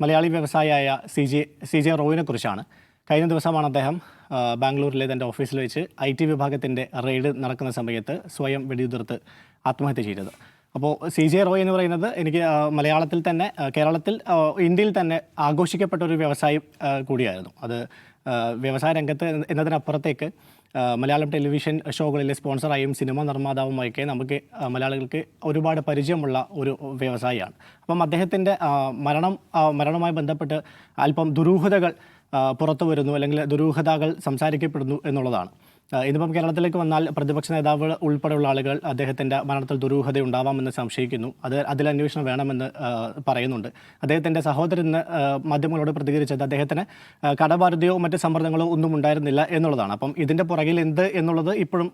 മലയാളി വ്യവസായിയായ C J C J റോവിനെ കുറിച്ചാണ്. കഴിഞ്ഞ ദിവസമാണ് അദ്ദേഹം ബാംഗ്ലൂരിലെ തന്റെ ഓഫീസിൽ വെച്ച് ഐ ടി വിഭാഗത്തിന്റെ റെയ്ഡ് നടക്കുന്ന സമയത്ത് സ്വയം വെടിയുതിർത്ത് ആത്മഹത്യ ചെയ്തത്. അപ്പോൾ സി ജെ റോയ് എന്ന് പറയുന്നത് എനിക്ക് മലയാളത്തിൽ തന്നെ കേരളത്തിൽ ഇന്ത്യയിൽ തന്നെ ആഘോഷിക്കപ്പെട്ട ഒരു വ്യവസായി കൂടിയായിരുന്നു. അത് വ്യവസായ രംഗത്ത് എന്നതിനപ്പുറത്തേക്ക് മലയാളം ടെലിവിഷൻ ഷോകളിലെ സ്പോൺസറായും സിനിമ നിർമ്മാതാവുമൊക്കെ നമുക്ക് മലയാളികൾക്ക് ഒരുപാട് പരിചയമുള്ള ഒരു വ്യവസായിയാണ്. അപ്പം അദ്ദേഹത്തിന്റെ മരണം മരണവുമായി ബന്ധപ്പെട്ട് അല്പം ദുരൂഹതകൾ പുറത്തു വരുന്നു അല്ലെങ്കിൽ ദുരൂഹതകൾ സംസാരിക്കപ്പെടുന്നു എന്നുള്ളതാണ്. ഇന്നിപ്പം കേരളത്തിലേക്ക് വന്നാൽ പ്രതിപക്ഷ നേതാവ് ഉൾപ്പെടെയുള്ള ആളുകൾ അദ്ദേഹത്തിന്റെ മരണത്തിൽ ദുരൂഹത ഉണ്ടാവാമെന്ന് സംശയിക്കുന്നു. അത് അതിൽ അന്വേഷണം വേണമെന്ന് പറയുന്നുണ്ട്. അദ്ദേഹത്തിന്റെ സഹോദരൻ മാധ്യമങ്ങളോട് പ്രതികരിച്ചത് അദ്ദേഹത്തിന് കടബാധ്യതയോ മറ്റ് സമ്മർദ്ദങ്ങളോ ഒന്നും ഉണ്ടായിരുന്നില്ല എന്നുള്ളതാണ്. അപ്പം ഇതിന്റെ പുറകിൽ എന്ത് എന്നുള്ളത് ഇപ്പോഴും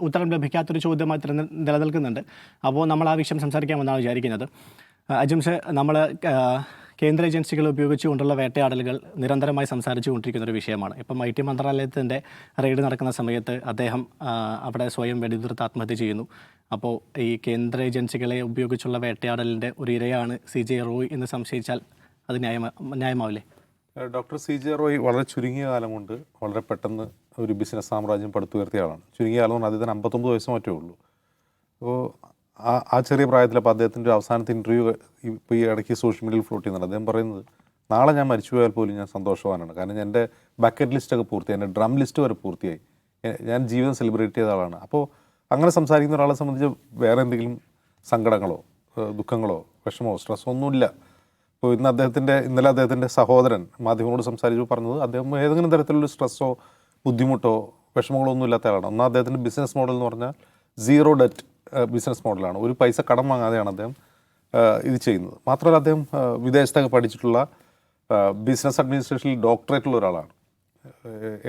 ഉത്തരം ലഭിക്കാത്തൊരു ചോദ്യമായി നിലനിൽക്കുന്നുണ്ട്. അപ്പോൾ നമ്മൾ ആ വിഷയം സംസാരിക്കാമെന്നാണ് വിചാരിക്കുന്നത്. അജിംസ് നമ്മൾ കേന്ദ്ര ഏജൻസികൾ ഉപയോഗിച്ചുകൊണ്ടുള്ള വേട്ടയാടലുകൾ നിരന്തരമായി സംസാരിച്ചു കൊണ്ടിരിക്കുന്ന ഒരു വിഷയമാണ്. ഇപ്പം ഐ ടി മന്ത്രാലയത്തിന്റെ റെയ്ഡ് നടക്കുന്ന സമയത്ത് അദ്ദേഹം അവിടെ സ്വയം വെടിതീർത്ത് ആത്മഹത്യ ചെയ്യുന്നു. അപ്പോൾ ഈ കേന്ദ്ര ഏജൻസികളെ ഉപയോഗിച്ചുള്ള വേട്ടയാടലിന്റെ ഒരു ഇരയാണ് സി ജെ റോയ് എന്ന് സംശയിച്ചാൽ അത് ന്യായമാ ന്യായമാവില്ലേ? ഡോക്ടർ സി ജെ റോയ് വളരെ ചുരുങ്ങിയ കാലം കൊണ്ട് വളരെ പെട്ടെന്ന് ഒരു ബിസിനസ് സാമ്രാജ്യം പടുത്തുയർത്തിയ ആളാണ്. ചുരുങ്ങിയ കാലം കൊണ്ട് അദ്ദേഹത്തിന് അമ്പത്തൊമ്പത് വയസ്സ് മാറ്റേ ഉള്ളൂ. അപ്പോൾ ആ ആ ചെറിയ പ്രായത്തിൽ അപ്പോൾ അദ്ദേഹത്തിന്റെ ഒരു അവസാനത്തെ ഇന്റർവ്യൂ ഇപ്പോൾ ഈ ഇടയ്ക്ക് സോഷ്യൽ മീഡിയയിൽ ഫ്ലോട്ട് ചെയ്യുന്നുണ്ട്. അദ്ദേഹം പറയുന്നത് നാളെ ഞാൻ മരിച്ചു പോയാൽ പോലും ഞാൻ സന്തോഷവാനാണ്. കാരണം എന്റെ ബക്കറ്റ് ലിസ്റ്റൊക്കെ പൂർത്തിയായി എന്റെ ഡ്രം ലിസ്റ്റ് വരെ പൂർത്തിയായി. ഞാൻ ജീവിതം സെലിബ്രേറ്റ് ചെയ്ത ആളാണ്. അപ്പോൾ അങ്ങനെ സംസാരിക്കുന്ന ഒരാളെ സംബന്ധിച്ച് വേറെ എന്തെങ്കിലും സങ്കടങ്ങളോ ദുഃഖങ്ങളോ വിഷമോ സ്ട്രെസ്സോ ഒന്നുമില്ല ഇപ്പോൾ ഇന്ന് അദ്ദേഹത്തിന്റെ ഇന്നലെ അദ്ദേഹത്തിന്റെ സഹോദരൻ മാധ്യമങ്ങളോട് സംസാരിച്ചു പറഞ്ഞത് അദ്ദേഹം ഏതെങ്കിലും തരത്തിലുള്ള സ്ട്രെസ്സോ ബുദ്ധിമുട്ടോ വിഷമങ്ങളോ ഒന്നും ഇല്ലാത്ത ആളാണ്. ഒന്നാം അദ്ദേഹത്തിന്റെ ബിസിനസ് മോഡൽ എന്ന് പറഞ്ഞാൽ സീറോ ഡെറ്റ് ബിസിനസ് മോഡലാണ് ഒരു പൈസ കടം വാങ്ങാതെയാണ് അദ്ദേഹം ഇത് ചെയ്യുന്നത്. മാത്രമല്ല അദ്ദേഹം വിദേശത്തൊക്കെ പഠിച്ചിട്ടുള്ള ബിസിനസ് അഡ്മിനിസ്ട്രേഷനിൽ ഡോക്ടറേറ്റ് ഉള്ള ഒരാളാണ്.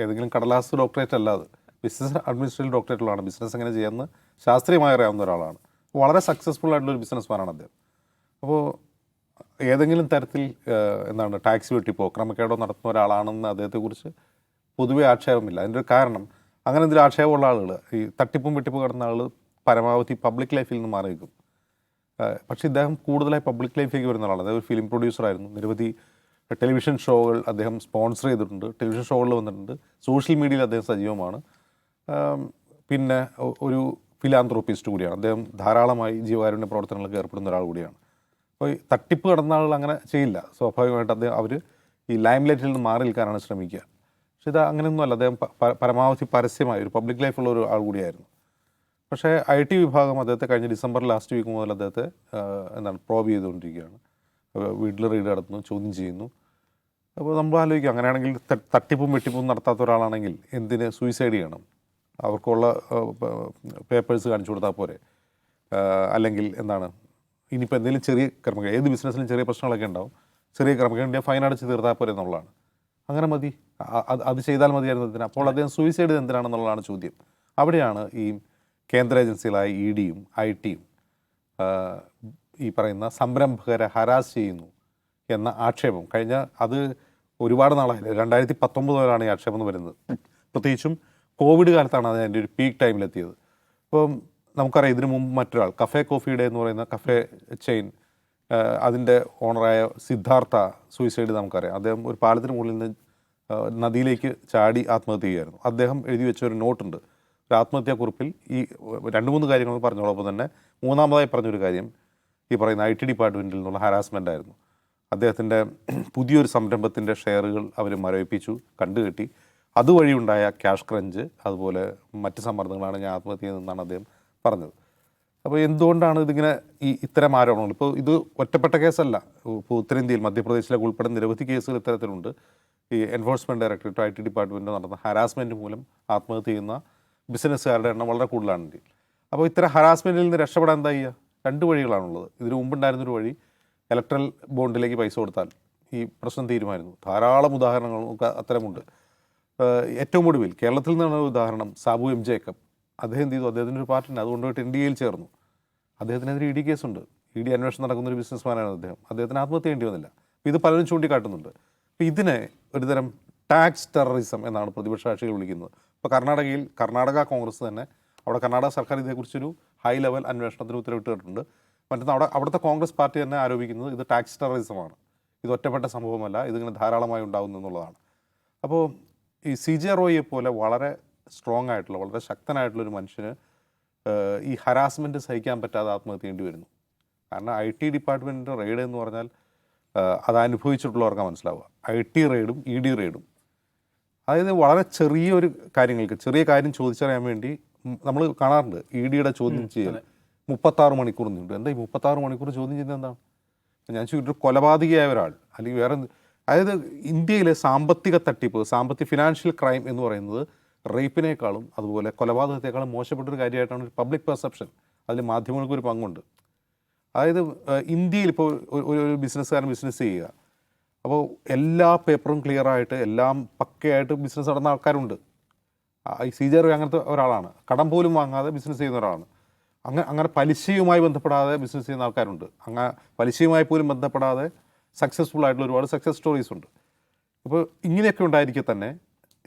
ഏതെങ്കിലും കടലാസ് ഡോക്ടറേറ്റ് അല്ലാതെ ബിസിനസ് അഡ്മിനിസ്ട്രേഷൻ ഡോക്ടറേറ്റ് ഉള്ളതാണ്. ബിസിനസ് എങ്ങനെ ചെയ്യാമെന്ന് ശാസ്ത്രീയമായി അറിയാവുന്ന ഒരാളാണ്. വളരെ സക്സസ്ഫുൾ ആയിട്ടുള്ള ഒരു ബിസിനസ് മാനാണ് അദ്ദേഹം. അപ്പോൾ ഏതെങ്കിലും തരത്തിൽ എന്താണ് ടാക്സ് വെട്ടിപ്പോ ക്രമക്കേടോ നടത്തുന്ന ഒരാളാണെന്ന് അദ്ദേഹത്തെക്കുറിച്ച് പൊതുവെ ആക്ഷേപമില്ല. അതിന്റെ ഒരു കാരണം അങ്ങനെ എന്തെങ്കിലും ആക്ഷേപമുള്ള ആളുകൾ ഈ തട്ടിപ്പും വെട്ടിപ്പും കടന്ന ആളുകൾ പരമാവധി പബ്ലിക് ലൈഫിൽ നിന്ന് മാറി നിൽക്കും പക്ഷേ ഇദ്ദേഹം കൂടുതലായി പബ്ലിക് ലൈഫിലേക്ക് വരുന്ന ആളാണ് അതായത് ഒരു ഫിലിം പ്രൊഡ്യൂസറായിരുന്നു നിരവധി ടെലിവിഷൻ ഷോകൾ അദ്ദേഹം സ്പോൺസർ ചെയ്തിട്ടുണ്ട്. ടെലിവിഷൻ ഷോകളിൽ വന്നിട്ടുണ്ട്. സോഷ്യൽ മീഡിയയിൽ അദ്ദേഹം സജീവമാണ്. പിന്നെ ഒരു ഫിലാന്ത്രോപ്പിസ്റ്റ് കൂടിയാണ്. അദ്ദേഹം ധാരാളമായി ജീവകാരുണ്യ പ്രവർത്തനങ്ങൾക്ക് ഏർപ്പെടുന്ന ഒരാൾ കൂടിയാണ്. അപ്പോൾ ഈ തട്ടിപ്പ് കടന്ന ആളുകൾ അങ്ങനെ ചെയ്യില്ല. സ്വാഭാവികമായിട്ട് അദ്ദേഹം അവർ ഈ ലൈം ലൈറ്റിൽ നിന്ന് മാറി നിൽക്കാനാണ് ശ്രമിക്കുക. പക്ഷേ ഇത് അങ്ങനെയൊന്നുമല്ല. അദ്ദേഹം പരമാവധി പരസ്യമായി ഒരു പബ്ലിക് ലൈഫുള്ള ഒരു ആൾ കൂടിയായിരുന്നു. പക്ഷേ ഐ ടി വിഭാഗം അദ്ദേഹത്തെ കഴിഞ്ഞ ഡിസംബർ ലാസ്റ്റ് വീക്ക് മുതൽ അദ്ദേഹത്തെ എന്താണ് പ്രോബ് ചെയ്തുകൊണ്ടിരിക്കുകയാണ്. വീട്ടിൽ റീഡ് നടത്തുന്നു ചോദ്യം ചെയ്യുന്നു. അപ്പോൾ നമ്മൾ ആലോചിക്കും അങ്ങനെയാണെങ്കിൽ തട്ടിപ്പും വെട്ടിപ്പും നടത്താത്ത ഒരാളാണെങ്കിൽ എന്തിന് സൂയിസൈഡ് ചെയ്യണം? അവർക്കുള്ള പേപ്പേഴ്സ് കാണിച്ചു കൊടുത്താൽ പോരെ? അല്ലെങ്കിൽ എന്താണ് ഇനിയിപ്പോൾ എന്തെങ്കിലും ചെറിയ ക്രമങ്ങൾ ഏത് ബിസിനസ്സിലും ചെറിയ പ്രശ്നങ്ങളൊക്കെ ഉണ്ടാവും. ചെറിയ ക്രമക്കേടിന്റെ ഫൈൻ അടച്ച് തീർത്താൽ പോരെ എന്നുള്ളതാണ്. അങ്ങനെ മതി. അത് ചെയ്താൽ മതിയായിരുന്നു എന്തിനാ? അപ്പോൾ അദ്ദേഹം സൂയിസൈഡ് എന്തിനാണെന്നുള്ളതാണ് ചോദ്യം. അവിടെയാണ് ഈ കേന്ദ്ര ഏജൻസികളായ ഇ ഡിയും ഐ ടിയും ഈ പറയുന്ന സംരംഭകരെ ഹരാസ് ചെയ്യുന്നു എന്ന ആക്ഷേപം. കഴിഞ്ഞ അത് ഒരുപാട് നാളായില്ല? രണ്ടായിരത്തി പത്തൊമ്പത് മുതലാണ് ഈ ആക്ഷേപം വരുന്നത്. പ്രത്യേകിച്ചും കോവിഡ് കാലത്താണ് അത് അതിന്റെ ഒരു പീക്ക് ടൈമിലെത്തിയത് ഇപ്പം നമുക്കറിയാം ഇതിനു മുമ്പ് മറ്റൊരാൾ കഫേ കോഫിയുടെ എന്ന് പറയുന്ന കഫേ ചെയിൻ അതിന്റെ ഓണറായ സിദ്ധാർത്ഥ സൂയിസൈഡ് നമുക്കറിയാം. അദ്ദേഹം ഒരു പാലത്തിന് മുകളിൽ നിന്ന് നദിയിലേക്ക് ചാടി ആത്മഹത്യ ചെയ്യുമായിരുന്നു അദ്ദേഹം എഴുതി വെച്ച ഒരു നോട്ടുണ്ട് ഒരു ആത്മഹത്യാക്കുറിപ്പിൽ ഈ രണ്ട് മൂന്ന് കാര്യങ്ങൾ പറഞ്ഞോളപ്പോൾ തന്നെ മൂന്നാമതായി പറഞ്ഞൊരു കാര്യം ഈ പറയുന്ന ഐ ടി ഡിപ്പാർട്ട്മെന്റിൽ നിന്നുള്ള ഹാരാസ്മെന്റ് ആയിരുന്നു. അദ്ദേഹത്തിന്റെ പുതിയൊരു സംരംഭത്തിന്റെ ഷെയറുകൾ അവർ മരവിപ്പിച്ചു കണ്ടുകെട്ടി. അതുവഴി ഉണ്ടായ ക്യാഷ് ക്രഞ്ച് അതുപോലെ മറ്റ് സമ്മർദ്ദങ്ങളാണ് ഞാൻ ആത്മഹത്യ നിന്നാണ് അദ്ദേഹം പറഞ്ഞത്. അപ്പോൾ എന്തുകൊണ്ടാണ് ഇതിങ്ങനെ ഈ ഇത്തരം ആരോപണങ്ങൾ? ഇപ്പോൾ ഇത് ഒറ്റപ്പെട്ട കേസല്ല. ഇപ്പോൾ ഉത്തരേന്ത്യയിൽ മധ്യപ്രദേശിലൊക്കെ ഉൾപ്പെടെ നിരവധി കേസുകൾ ഇത്തരത്തിലുണ്ട്. ഈ enforcement directorate I T department നടന്ന ഹരാസ്മെന്റ് മൂലം ആത്മഹത്യ ചെയ്യുന്ന ബിസിനസ്സുകാരുടെ എണ്ണം വളരെ കൂടുതലാണ് ഇന്ത്യയിൽ. അപ്പോൾ ഇത്തരം ഹറാസ്മെന്റിൽ നിന്ന് രക്ഷപ്പെടാൻ എന്താ ചെയ്യുക? രണ്ട് വഴികളാണുള്ളത്. ഇതിന് മുമ്പുണ്ടായിരുന്നൊരു വഴി ഇലക്ട്രൽ ബോണ്ടിലേക്ക് പൈസ കൊടുത്താൽ ഈ പ്രശ്നം തീരുമാനിക്കുന്നു. ധാരാളം ഉദാഹരണങ്ങൾ നമുക്ക് അത്തരമുണ്ട്. ഏറ്റവും ഒടുവിൽ കേരളത്തിൽ നിന്നാണ് ഉദാഹരണം സാബു എം ജേക്കബ്. അദ്ദേഹം എന്ത് ചെയ്തു? അദ്ദേഹത്തിന്റെ ഒരു പാർട്ടിയുണ്ട്. അതുകൊണ്ട് പോയിട്ട് എൻ ഡി എയിൽ ചേർന്നു. അദ്ദേഹത്തിനെതിരെ ഇ ഡി കേസുണ്ട്. ഇ ഡി അന്വേഷണം നടക്കുന്ന ഒരു ബിസിനസ്മാനാണ് അദ്ദേഹം. അദ്ദേഹത്തിന് ആത്മഹത്യ ചെയ്യേണ്ടി വന്നില്ല. അപ്പോൾ ഇത് പലരും ചൂണ്ടിക്കാട്ടുന്നുണ്ട്. അപ്പോൾ ഇതിനെ ഒരുതരം ടാക്സ് ടെററിസം എന്നാണ് പ്രതിപക്ഷ കക്ഷികൾ വിളിക്കുന്നത്. ഇപ്പോൾ കർണാടകയിൽ കർണാടക കോൺഗ്രസ് തന്നെ അവിടെ കർണാടക സർക്കാർ ഇതേക്കുറിച്ചൊരു ഹൈ ലെവൽ അന്വേഷണത്തിന് ഉത്തരവിട്ടിട്ടുണ്ട് മറ്റൊന്ന് അവിടെ അവിടുത്തെ കോൺഗ്രസ് പാർട്ടി തന്നെ ആരോപിക്കുന്നത് ഇത് ടാക്സ് ടെററിസമാണ് ഇത് ഒറ്റപ്പെട്ട സംഭവമല്ല ഇതിങ്ങനെ ധാരാളമായി ഉണ്ടാകുന്നു എന്നുള്ളതാണ്. അപ്പോൾ ഈ സി ജെ റോയിയെ പോലെ വളരെ സ്ട്രോങ് ആയിട്ടുള്ള വളരെ ശക്തനായിട്ടുള്ള ഒരു മനുഷ്യന് ഈ ഹരാസ്മെന്റ് സഹിക്കാൻ പറ്റാതെ ആത്മഹത്യ ചെയ്യേണ്ടി വരുന്നു. കാരണം ഐ ടി ഡിപ്പാർട്ട്മെന്റിന്റെ റെയ്ഡ് എന്ന് പറഞ്ഞാൽ അത് അനുഭവിച്ചിട്ടുള്ളവർക്ക് മനസ്സിലാവുക. ഐ ടി റെയ്ഡും ഇ ഡി റെയ്ഡും അതായത് വളരെ ചെറിയൊരു കാര്യങ്ങൾക്ക് ചെറിയ കാര്യം ചോദിച്ചറിയാൻ വേണ്ടി നമ്മൾ കാണാറുണ്ട്. ഇ ഡിയുടെ ചോദ്യം ചെയ്യൽ. മുപ്പത്താറ് മണിക്കൂർ നീണ്ടു. എന്താ ഈ മുപ്പത്താറ് മണിക്കൂർ ചോദ്യം ചെയ്യുന്നത് എന്താണ്? ഞാൻ ചോദിച്ചു കൊലപാതകിയായ ഒരാൾ അല്ലെങ്കിൽ വേറെ അതായത് ഇന്ത്യയിലെ സാമ്പത്തിക തട്ടിപ്പ് സാമ്പത്തിക ഫിനാൻഷ്യൽ ക്രൈം എന്ന് പറയുന്നത് റേപ്പിനേക്കാളും അതുപോലെ കൊലപാതകത്തെക്കാളും മോശപ്പെട്ടൊരു കാര്യമായിട്ടാണ് ഒരു പബ്ലിക് പെർസെപ്ഷൻ അതിൽ മാധ്യമങ്ങൾക്കൊരു പങ്കുണ്ട്. അതായത് ഇന്ത്യയിൽ ഇപ്പോൾ ഒരു ബിസിനസ്സുകാരൻ ബിസിനസ് ചെയ്യുക. അപ്പോൾ എല്ലാ പേപ്പറും ക്ലിയർ ആയിട്ട് എല്ലാം പക്കയായിട്ട് ബിസിനസ് നടന്ന ആൾക്കാരുണ്ട്. ഈ സി അങ്ങനത്തെ ഒരാളാണ്. കടം പോലും വാങ്ങാതെ ബിസിനസ് ചെയ്യുന്ന ഒരാളാണ്. അങ്ങനെ അങ്ങനെ പലിശയുമായി ബന്ധപ്പെടാതെ ബിസിനസ് ചെയ്യുന്ന ആൾക്കാരുണ്ട്. അങ്ങനെ പലിശയുമായി പോലും ബന്ധപ്പെടാതെ സക്സസ്ഫുൾ ആയിട്ടുള്ള ഒരുപാട് സക്സസ് സ്റ്റോറീസ് ഉണ്ട്. അപ്പോൾ ഇങ്ങനെയൊക്കെ ഉണ്ടായിരിക്കെ തന്നെ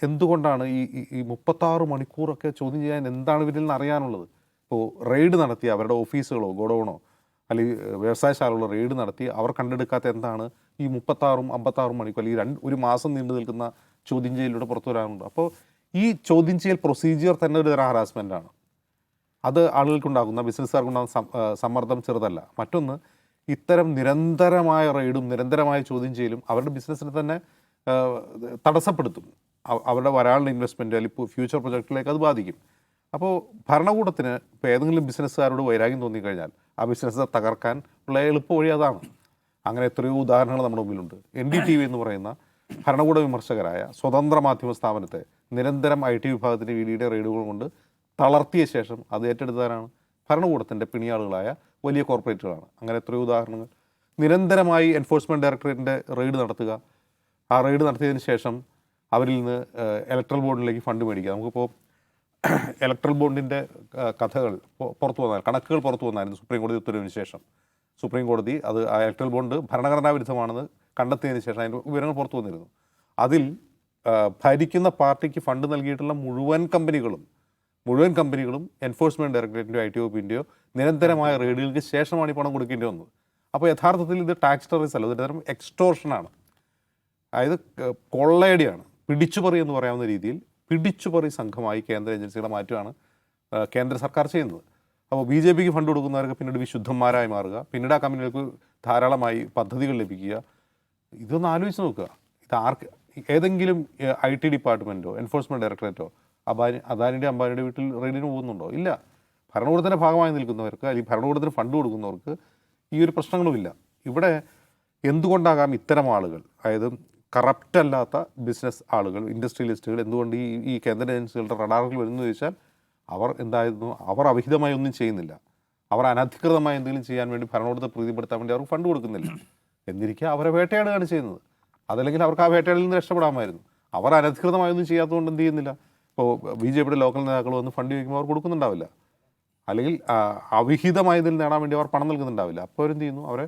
എന്തുകൊണ്ടാണ് ഈ- ഈ മുപ്പത്താറ് മണിക്കൂറൊക്കെ ചോദ്യം ചെയ്യാൻ എന്താണ് ഇവരിൽ നിന്ന് അറിയാനുള്ളത്? ഇപ്പോൾ റെയ്ഡ് നടത്തി അവരുടെ ഓഫീസുകളോ ഗോഡൗണോ അല്ലെങ്കിൽ വ്യവസായശാലകളോ റെയ്ഡ് നടത്തി അവർ കണ്ടെടുക്കാത്ത എന്താണ് ഈ മുപ്പത്താറും അമ്പത്താറും മണിക്കൂർ അല്ലെങ്കിൽ രണ്ട് ഒരു മാസം നീണ്ടു നിൽക്കുന്ന ചോദ്യം ചെയ്യലിലൂടെ പുറത്തു വരാനുണ്ട് അപ്പോൾ ഈ ചോദ്യം ചെയ്യൽ പ്രൊസീജിയർ തന്നെ ഒരു തരം ആണ്. അത് ആളുകൾക്കുണ്ടാകുന്ന ബിസിനസ്സുകാർക്കുണ്ടാകുന്ന സമ്മർദ്ദം ചെറുതല്ല. മറ്റൊന്ന് ഇത്തരം നിരന്തരമായ റെയ്ഡും നിരന്തരമായ ചോദ്യം ചെയ്യലും അവരുടെ ബിസിനസ്സിനെ തന്നെ തടസ്സപ്പെടുത്തും. അവരുടെ വരാനുള്ള ഇൻവെസ്റ്റ്മെന്റ് അല്ലെങ്കിൽ ഫ്യൂച്ചർ പ്രൊജക്റ്റിലേക്ക് അത് ബാധിക്കും. അപ്പോൾ ഭരണകൂടത്തിന് ഇപ്പോൾ ഏതെങ്കിലും ബിസിനസ്സുകാരോട് വൈരാഗ്യം തോന്നിക്കഴിഞ്ഞാൽ ആ ബിസിനസ്സ് തകർക്കാൻ ഉള്ള എളുപ്പ വഴി അതാണ്. അങ്ങനെ എത്രയോ ഉദാഹരണങ്ങൾ നമ്മുടെ മുമ്പിലുണ്ട്. എൻ ഡി ടി വി എന്ന് പറയുന്ന ഭരണകൂട വിമർശകരായ സ്വതന്ത്ര മാധ്യമ സ്ഥാപനത്തെ നിരന്തരം ഐ ടി വിഭാഗത്തിന്റെ ഇ ഡിയുടെ റെയ്ഡുകൾ കൊണ്ട് തളർത്തിയ ശേഷം അത് ഏറ്റെടുത്തവരാണ്. ഭരണകൂടത്തിന്റെ പിണിയാളുകളായ വലിയ കോർപ്പറേറ്റുകളാണ്. അങ്ങനെ എത്രയോ ഉദാഹരണങ്ങൾ. നിരന്തരമായി എൻഫോഴ്സ്മെന്റ് ഡയറക്ടറേറ്റിന്റെ റെയ്ഡ് നടത്തുക. ആ റെയ്ഡ് നടത്തിയതിന് ശേഷം അവരിൽ നിന്ന് ഇലക്ട്രൽ ബോർഡിലേക്ക് ഫണ്ട് മേടിക്കുക. നമുക്കിപ്പോൾ ഇലക്ട്രൽ ബോണ്ടിന്റെ കഥകൾ പുറത്തു വന്നാൽ കണക്കുകൾ പുറത്തു വന്നായിരുന്നു സുപ്രീം കോടതി ഉത്തരവിന് ശേഷം. സുപ്രീം കോടതി അത് ആ ഇലക്ട്രൽ ബോണ്ട് ഭരണഘടനാ വിരുദ്ധമാണെന്ന് കണ്ടെത്തിയതിന് ശേഷം അതിന്റെ വിവരങ്ങൾ പുറത്തു വന്നിരുന്നു. അതിൽ ഭരിക്കുന്ന പാർട്ടിക്ക് ഫണ്ട് നൽകിയിട്ടുള്ള മുഴുവൻ കമ്പനികളും മുഴുവൻ കമ്പനികളും എൻഫോഴ്സ്മെന്റ് ഡയറക്ടറേറ്റിന്റെയോ ഐ ടി ഒപ്പിന്റെയോ നിരന്തരമായ റെയ്ഡുകൾക്ക് ശേഷമാണ് ഈ പണം കൊടുക്കേണ്ടി വന്നത്. അപ്പോൾ യഥാർത്ഥത്തിൽ ഇത് ടാക്സ് ടെററിസ് അല്ല ഇതൊരു തരം എക്സ്റ്റോർഷനാണ് അതായത് കൊള്ളയടിയാണ്. പിടിച്ചുപറി എന്ന് പറയാവുന്ന രീതിയിൽ പിടിച്ചുപറി സംഘമായി കേന്ദ്ര ഏജൻസികളെ മാറ്റുകയാണ് കേന്ദ്ര സർക്കാർ ചെയ്യുന്നത്. അപ്പോൾ ബി ജെ പിക്ക് ഫണ്ട് കൊടുക്കുന്നവർക്ക് പിന്നീട് വിശുദ്ധന്മാരായി മാറുക. പിന്നീട് ആ കമ്പനികൾക്ക് ധാരാളമായി പദ്ധതികൾ ലഭിക്കുക. ഇതൊന്ന് ആലോചിച്ച് നോക്കുക. ഇത് ആർക്ക് ഏതെങ്കിലും ഐ ടി ഡിപ്പാർട്ട്മെന്റോ എൻഫോഴ്സ്മെന്റ് ഡയറക്ടറേറ്റോ അബാനി അദാനിന്റെ അംബാനിയുടെ വീട്ടിൽ റെയ്ഡിന് പോകുന്നുണ്ടോ? ഇല്ല. ഭരണകൂടത്തിന്റെ ഭാഗമായി നിൽക്കുന്നവർക്ക് അല്ലെങ്കിൽ ഭരണകൂടത്തിന് ഫണ്ട് കൊടുക്കുന്നവർക്ക് ഈ ഒരു പ്രശ്നങ്ങളുമില്ല ഇവിടെ എന്തുകൊണ്ടാകാം ഇത്തരം ആളുകൾ? അതായത് കറപ്റ്റ് അല്ലാത്ത ബിസിനസ് ആളുകൾ ഇൻഡസ്ട്രിയലിസ്റ്റുകൾ എന്തുകൊണ്ട് ഈ ഈ കേന്ദ്ര ഏജൻസികളുടെ റഡാറിൽ വരുന്നു ചോദിച്ചാൽ അവർ എന്തായിരുന്നു? അവർ അവിഹിതമായി ഒന്നും ചെയ്യുന്നില്ല. അവർ അനധികൃതമായി എന്തെങ്കിലും ചെയ്യാൻ വേണ്ടി ഭരണകൂടത്തെ പ്രീതിപ്പെടുത്താൻ വേണ്ടി അവർക്ക് ഫണ്ട് കൊടുക്കുന്നില്ല. എന്നിരിക്കെ അവരെ വേട്ടയാടുകയാണ് ചെയ്യുന്നത്. അതല്ലെങ്കിൽ അവർക്ക് ആ വേട്ടയാടിൽ നിന്ന് രക്ഷപ്പെടാമായിരുന്നു. അവർ അനധികൃതമായി ഒന്നും ചെയ്യാത്തതുകൊണ്ട് എന്ത് ചെയ്യുന്നില്ല? ഇപ്പോൾ ബി ജെ പിയുടെ ലോക്കൽ നേതാക്കൾ വന്ന് ഫണ്ട് ചോദിക്കുമ്പോൾ അവർ കൊടുക്കുന്നുണ്ടാവില്ല. അല്ലെങ്കിൽ അവിഹിതമായി അവിഹിതമായതിൽ നേടാൻ വേണ്ടി അവർ പണം നൽകുന്നുണ്ടാവില്ല. അപ്പോൾ അവരെന്ത് ചെയ്യുന്നു? അവരെ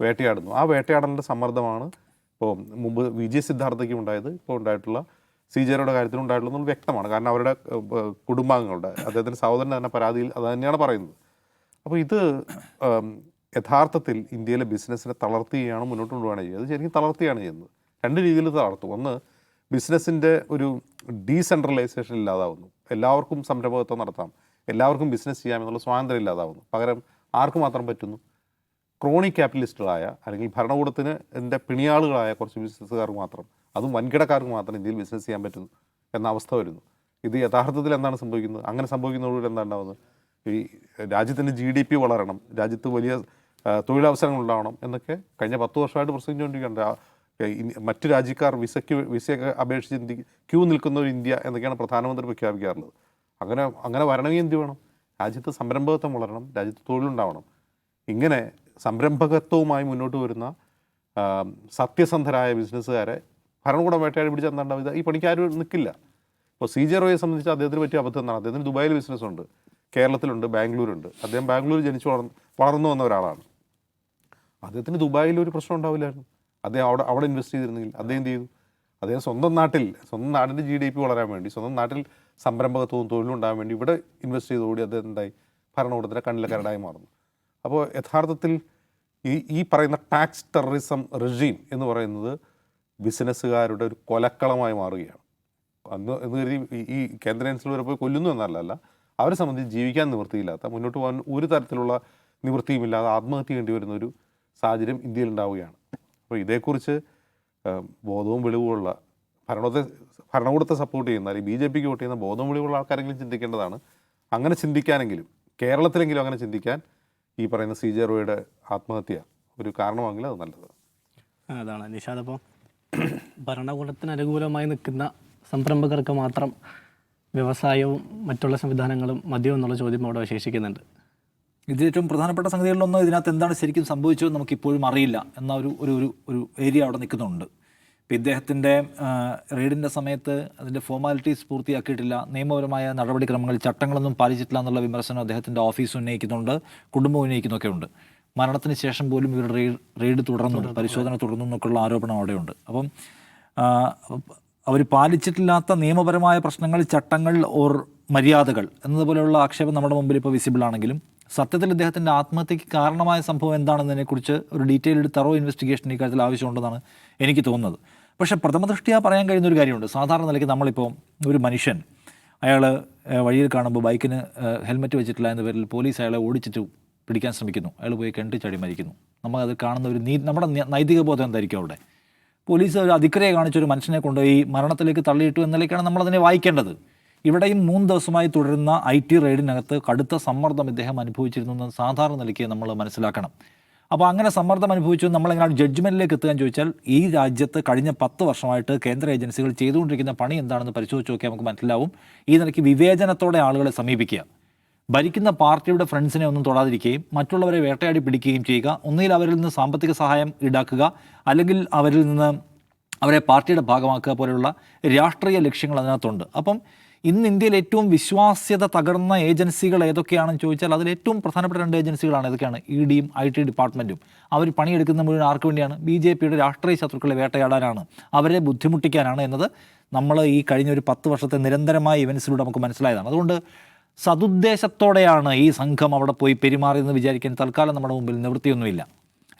വേട്ടയാടുന്നു. ആ വേട്ടയാടലിന്റെ സമ്മർദ്ദമാണ് ഇപ്പോൾ മുമ്പ് വി ജെ സിദ്ധാർത്ഥയ്ക്കും ഉണ്ടായത്. ഇപ്പോൾ ഉണ്ടായിട്ടുള്ള സി ജെയുടെ കാര്യത്തിൽ ഉണ്ടായിട്ടുള്ളത് വ്യക്തമാണ്. കാരണം അവരുടെ കുടുംബാംഗങ്ങളുടെ അദ്ദേഹത്തിന്റെ സഹോദരൻ തന്നെ പരാതിയിൽ അത് തന്നെയാണ് പറയുന്നത്. അപ്പോൾ ഇത് യഥാർത്ഥത്തിൽ ഇന്ത്യയിലെ ബിസിനസ്സിനെ തളർത്തുകയാണ് മുന്നോട്ട് കൊണ്ടുപോവുകയാണ് ചെയ്യുന്നത്. ശരിക്കും തളർത്തുകയാണ് ചെയ്യുന്നത്. രണ്ട് രീതിയിൽ തളർത്തും. ഒന്ന് ബിസിനസ്സിന്റെ ഒരു ഡീസെൻട്രലൈസേഷൻ ഇല്ലാതാവുന്നു. എല്ലാവർക്കും സംരംഭകത്വം നടത്താം. എല്ലാവർക്കും ബിസിനസ് ചെയ്യാം എന്നുള്ള സ്വാതന്ത്ര്യം ഇല്ലാതാവുന്നു. പകരം ആർക്ക് മാത്രം പറ്റുന്നു? ക്രോണി ക്യാപിറ്റലിസ്റ്റുകളായ അല്ലെങ്കിൽ ഭരണകൂടത്തിന് എന്റെ പിണിയാളുകളായ കുറച്ച് ബിസിനസ്സുകാർക്ക് മാത്രം. അതും വൻകിടക്കാർക്ക് മാത്രം ഇന്ത്യയിൽ ബിസിനസ് ചെയ്യാൻ പറ്റുന്നു എന്ന അവസ്ഥ വരുന്നു. ഇത് യഥാർത്ഥത്തിൽ എന്താണ് സംഭവിക്കുന്നത്? അങ്ങനെ സംഭവിക്കുന്നതോടുകൂടി എന്താണ് ഉണ്ടാവുന്നത് ഈ രാജ്യത്തിന്റെ ജി ഡി പി വളരണം രാജ്യത്ത് വലിയ തൊഴിലവസരങ്ങൾ ഉണ്ടാവണം എന്നൊക്കെ കഴിഞ്ഞ പത്ത് വർഷമായിട്ട് പ്രസംഗിച്ചുകൊണ്ടിരിക്കുകയാണ്. മറ്റു രാജ്യക്കാർ വിസയ്ക്ക് വിസയൊക്കെ അപേക്ഷിച്ച് ഇന്ത്യ ക്യൂ നിൽക്കുന്ന ഒരു ഇന്ത്യ എന്നൊക്കെയാണ് പ്രധാനമന്ത്രി പ്രഖ്യാപിക്കാറുള്ളത്. അങ്ങനെ അങ്ങനെ വരണമെങ്കിൽ എന്ത് വേണം? രാജ്യത്ത് സംരംഭകത്വം വളരണം രാജ്യത്ത് തൊഴിലുണ്ടാവണം. ഇങ്ങനെ സംരംഭകത്വവുമായി മുന്നോട്ട് വരുന്ന സത്യസന്ധരായ ബിസിനസ്സുകാരെ ഭരണകൂടം വേട്ടയാടി പിടിച്ച് എന്താണ്ടാവും? ഇത് ഈ പണിക്കാരും നിൽക്കില്ല ഇപ്പോൾ സി ജെ റോയെ സംബന്ധിച്ച് അദ്ദേഹത്തിന് പറ്റിയ അബദ്ധം എന്താണ് അദ്ദേഹത്തിന് ദുബായിൽ ബിസിനസ് ഉണ്ട് കേരളത്തിലുണ്ട് ബാംഗ്ലൂരുണ്ട്. അദ്ദേഹം ബാംഗ്ലൂർ ജനിച്ചു വളർന്ന് വളർന്നു വന്ന ഒരാളാണ്. അദ്ദേഹത്തിന് ദുബായിൽ ഒരു പ്രശ്നം ഉണ്ടാവില്ലായിരുന്നു. അദ്ദേഹം അവിടെ അവിടെ ഇൻവെസ്റ്റ് ചെയ്തിരുന്നെങ്കിൽ അദ്ദേഹം എന്ത് ചെയ്തു? അദ്ദേഹം സ്വന്തം നാട്ടിൽ സ്വന്തം നാടിന്റെ ജി ഡി പി വളരാൻ വേണ്ടി സ്വന്തം നാട്ടിൽ സംരംഭകത്വവും തൊഴിലും ഉണ്ടാകാൻ വേണ്ടി ഇവിടെ ഇൻവെസ്റ്റ് ചെയ്തോടി അദ്ദേഹം എന്തായി? ഭരണകൂടത്തിന്റെ കണ്ണിലെ കരടായി മാറുന്നു. അപ്പോൾ യഥാർത്ഥത്തിൽ ഈ ഈ പറയുന്ന ടാക്സ് ടെററിസം റെജീം എന്ന് പറയുന്നത് ബിസിനസ്സുകാരുടെ ഒരു കൊലക്കളമായി മാറുകയാണ്. അന്ന് എന്ന് കരുതി ഈ- കേന്ദ്ര ഏജൻസികൾ വരെ പോയി കൊല്ലുന്നു എന്നല്ല അവരെ സംബന്ധിച്ച് ജീവിക്കാൻ നിവൃത്തിയില്ലാത്ത മുന്നോട്ട് പോകാൻ ഒരു തരത്തിലുള്ള നിവൃത്തിയുമില്ലാതെ ആത്മഹത്യ ചെയ്യേണ്ടി വരുന്ന ഒരു സാഹചര്യം ഇന്ത്യയിൽ ഉണ്ടാവുകയാണ് അപ്പോൾ ഇതേക്കുറിച്ച് ബോധവും വെളിവുമുള്ള ഭരണത്തെ ഭരണകൂടത്തെ സപ്പോർട്ട് ചെയ്യുന്ന അല്ലെങ്കിൽ ബി ജെ പിക്ക് വോട്ട് ചെയ്യുന്ന ബോധവും വെളിവുള്ള ആൾക്കാരെങ്കിലും ചിന്തിക്കേണ്ടതാണ്. അങ്ങനെ ചിന്തിക്കാനെങ്കിലും കേരളത്തിലെങ്കിലും അങ്ങനെ ചിന്തിക്കാൻ ഈ പറയുന്ന സി ജെ റോയുടെ ആത്മഹത്യ ഒരു കാരണമാണെങ്കിൽ അത് നല്ലത് അതാണ് നിഷാദ് അപ്പോൾ ഭരണകൂടത്തിന് അനുകൂലമായി നിൽക്കുന്ന സംരംഭകർക്ക് മാത്രം വ്യവസായവും മറ്റുള്ള സംവിധാനങ്ങളും മതിയോ എന്നുള്ള ചോദ്യം അവിടെ അവശേഷിക്കുന്നുണ്ട്. ഇത് ഏറ്റവും പ്രധാനപ്പെട്ട സംഗതികളിലൊന്നും ഇതിനകത്ത് എന്താണ് ശരിക്കും സംഭവിച്ചത് നമുക്ക് ഇപ്പോഴും അറിയില്ല എന്ന ഒരു ഒരു ഒരു ഏരിയ അവിടെ നിൽക്കുന്നുണ്ട്. ഇപ്പം ഇദ്ദേഹത്തിന്റെ റെയ്ഡിന്റെ സമയത്ത് അതിന്റെ ഫോർമാലിറ്റീസ് പൂർത്തിയാക്കിയിട്ടില്ല. നിയമപരമായ നടപടിക്രമങ്ങൾ ചട്ടങ്ങളൊന്നും പാലിച്ചിട്ടില്ല എന്നുള്ള വിമർശനം അദ്ദേഹത്തിന്റെ ഓഫീസ് ഉന്നയിക്കുന്നുണ്ട് കുടുംബം ഉന്നയിക്കുന്നൊക്കെ ഉണ്ട് മരണത്തിന് ശേഷം പോലും ഇവർ റെയ്ഡ് റെയ്ഡ് തുടർന്നു പരിശോധന തുടർന്നു എന്നൊക്കെയുള്ള ആരോപണം അവിടെയുണ്ട്. അപ്പം അവർ പാലിച്ചിട്ടില്ലാത്ത നിയമപരമായ പ്രശ്നങ്ങൾ ചട്ടങ്ങൾ ഓർ മര്യാദകൾ എന്നതുപോലെയുള്ള ആക്ഷേപം നമ്മുടെ മുമ്പിൽ ഇപ്പോൾ വിസിബിൾ ആണെങ്കിലും സത്യത്തിൽ ഇദ്ദേഹത്തിന്റെ ആത്മഹത്യക്ക് കാരണമായ സംഭവം എന്താണെന്നതിനെക്കുറിച്ച് ഒരു ഡീറ്റെയിൽഡ് തറോ ഇൻവെസ്റ്റിഗേഷൻ ഈ കാര്യത്തിൽ ആവശ്യമുണ്ടെന്നാണ് എനിക്ക് തോന്നുന്നത്. പക്ഷേ പ്രഥമദൃഷ്ടിയാ പറയാൻ കഴിയുന്ന ഒരു കാര്യമുണ്ട്. സാധാരണ നിലയ്ക്ക് നമ്മളിപ്പോൾ ഒരു മനുഷ്യൻ അയാൾ വഴിയിൽ കാണുമ്പോൾ ബൈക്കിന് ഹെൽമെറ്റ് വെച്ചിട്ടില്ല എന്ന പേരിൽ പോലീസ് അയാളെ ഓടിച്ചിട്ട് പിടിക്കാൻ ശ്രമിക്കുന്നു. അയാൾ പോയി കണ്ടു ചാടി മരിക്കുന്നു. നമുക്കത് കാണുന്ന ഒരു നീ നമ്മുടെ നൈതിക ബോധം എന്തായിരിക്കും അവിടെ? പോലീസ് ഒരു അതിക്രയെ കാണിച്ചൊരു മനുഷ്യനെ കൊണ്ടുപോയി മരണത്തിലേക്ക് തള്ളിയിട്ടു എന്നതിലേക്കാണ് നമ്മളതിനെ വായിക്കേണ്ടത്. ഇവിടെയും മൂന്ന് ദിവസമായി തുടരുന്ന ഐ ടി റെയ്ഡിനകത്ത് കടുത്ത സമ്മർദ്ദം ഇദ്ദേഹം അനുഭവിച്ചിരുന്നു സാധാരണ നിലയ്ക്ക് നമ്മൾ മനസ്സിലാക്കണം. അപ്പോൾ അങ്ങനെ സമ്മർദ്ദം അനുഭവിച്ചു നമ്മളെങ്ങനെ ജഡ്ജ്മെന്റിലേക്ക് എത്തുകയെന്ന് ചോദിച്ചാൽ ഈ രാജ്യത്ത് കഴിഞ്ഞ പത്ത് വർഷമായിട്ട് കേന്ദ്ര ഏജൻസികൾ ചെയ്തുകൊണ്ടിരിക്കുന്ന പണി എന്താണെന്ന് പരിശോധിച്ച് നോക്കിയാൽ നമുക്ക് മനസ്സിലാവും. ഈ നിലയ്ക്ക് വിവേചനത്തോടെ ആളുകളെ സമീപിക്കുക. ഭരിക്കുന്ന പാർട്ടിയുടെ ഫ്രണ്ട്സിനെ ഒന്നും തൊടാതിരിക്കുകയും മറ്റുള്ളവരെ വേട്ടയാടി പിടിക്കുകയും ചെയ്യുക ഒന്നുകിൽ അവരിൽ നിന്ന് സാമ്പത്തിക സഹായം ഈടാക്കുക അല്ലെങ്കിൽ അവരിൽ നിന്ന് അവരെ പാർട്ടിയുടെ ഭാഗമാക്കുക പോലെയുള്ള രാഷ്ട്രീയ ലക്ഷ്യങ്ങൾ അതിനകത്തുണ്ട്. അപ്പം ഇന്ന് ഇന്ത്യയിൽ ഏറ്റവും വിശ്വാസ്യത തകർന്ന ഏജൻസികൾ ഏതൊക്കെയാണെന്ന് ചോദിച്ചാൽ അതിൽ ഏറ്റവും പ്രധാനപ്പെട്ട രണ്ട് ഏജൻസികളാണ് ഏതൊക്കെയാണ്? ഇ ഡിയും ഐ ടി ഡിപ്പാർട്ട്മെന്റും അവർ പണിയെടുക്കുന്ന മുഴുവൻ ആർക്ക് വേണ്ടിയാണ്? ബി ജെ പിയുടെ രാഷ്ട്രീയ ശത്രുക്കളെ വേട്ടയാടാനാണ് അവരെ ബുദ്ധിമുട്ടിക്കാനാണ് എന്നത് നമ്മൾ ഈ കഴിഞ്ഞ ഒരു പത്ത് വർഷത്തെ നിരന്തരമായ ഇവൻസിലൂടെ നമുക്ക് മനസ്സിലായതാണ്. അതുകൊണ്ട് സതുദ്ദേശത്തോടെയാണ് ഈ സംഘം അവിടെ പോയി പെരുമാറിയെന്ന് വിചാരിക്കാൻ തൽക്കാലം നമ്മുടെ മുമ്പിൽ നിവൃത്തിയൊന്നുമില്ല.